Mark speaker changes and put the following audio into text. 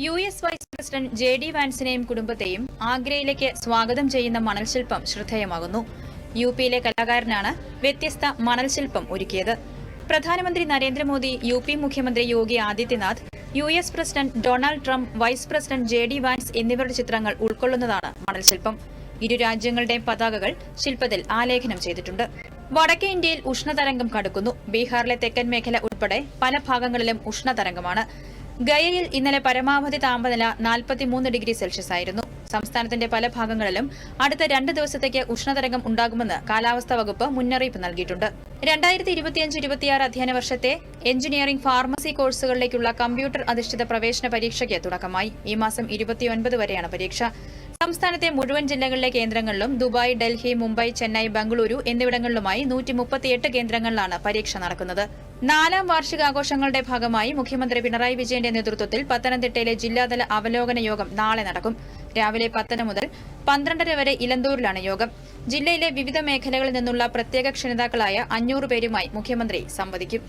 Speaker 1: U S vice president J D വാൻസിനെയും കുടുംബത്തെയും ആഗ്രയിലേക്ക് സ്വാഗതം ചെയ്യുന്ന മണൽശില്പം ശ്രദ്ധേയമാകുന്നു. യു പിയിലെ കലാകാരനാണ് വ്യത്യസ്ത മണൽശില്പം ഒരുക്കിയത്. പ്രധാനമന്ത്രി നരേന്ദ്രമോദി യു പി മുഖ്യമന്ത്രി Yogi Adityanath U S president Donald Trump vice president J D Vance എന്നിവരുടെ ചിത്രങ്ങൾ ഉൾക്കൊള്ളുന്നതാണ് മണൽശില്പം. ഇരു രാജ്യങ്ങളുടെയും പതാകകൾ ശില്പത്തിൽ ആലേഖനം ചെയ്തിട്ടുണ്ട്. വടക്കേ ഇന്ത്യയിൽ ഉഷ്ണതരംഗം കടുക്കുന്നു. ബീഹാറിലെ തെക്കൻ മേഖല ഉൾപ്പെടെ പല ഭാഗങ്ങളിലും ഉഷ്ണതരംഗമാണ്. ഗയയിൽ ഇന്നലെ പരമാവധി താപനില 43 ഡിഗ്രി സെൽഷ്യസ് ആയിരുന്നു. സംസ്ഥാനത്തിന്റെ പല ഭാഗങ്ങളിലും അടുത്ത രണ്ട് ദിവസത്തേക്ക് ഉഷ്ണതരംഗം ഉണ്ടാകുമെന്ന് കാലാവസ്ഥാ വകുപ്പ് മുന്നറിയിപ്പ് നൽകിയിട്ടുണ്ട്. രണ്ടായിരത്തി ഇരുപത്തിയഞ്ച് ഇരുപത്തിയാറ് അധ്യയന വർഷത്തെ എഞ്ചിനീയറിംഗ് ഫാർമസി കോഴ്സുകളിലേക്കുള്ള കമ്പ്യൂട്ടർ അധിഷ്ഠിത പ്രവേശന പരീക്ഷയ്ക്ക് തുടക്കമായി. ഈ മാസം ഇരുപത്തിയൊൻപത് വരെയാണ് പരീക്ഷ. സംസ്ഥാനത്തെ മുഴുവൻ ജില്ലകളിലെ കേന്ദ്രങ്ങളിലും ദുബായ് ഡൽഹി മുംബൈ ചെന്നൈ ബംഗളൂരു എന്നിവിടങ്ങളിലുമായി നൂറ്റി മുപ്പത്തിയെട്ട് കേന്ദ്രങ്ങളിലാണ് പരീക്ഷ നടക്കുന്നത്. നാലാം വാർഷികാഘോഷങ്ങളുടെ ഭാഗമായി മുഖ്യമന്ത്രി പിണറായി വിജയന്റെ നേതൃത്വത്തിൽ പത്തനംതിട്ടയിലെ ജില്ലാതല അവലോകന യോഗം നാളെ നടക്കും. രാവിലെ പത്തന മുതൽ പന്ത്രണ്ടര വരെ ഇലന്തൂരിലാണ് യോഗം. ജില്ലയിലെ വിവിധ മേഖലകളിൽ നിന്നുള്ള പ്രത്യേക ക്ഷണിതാക്കളായ അഞ്ഞൂറ് പേരുമായി മുഖ്യമന്ത്രി സംവദിക്കും.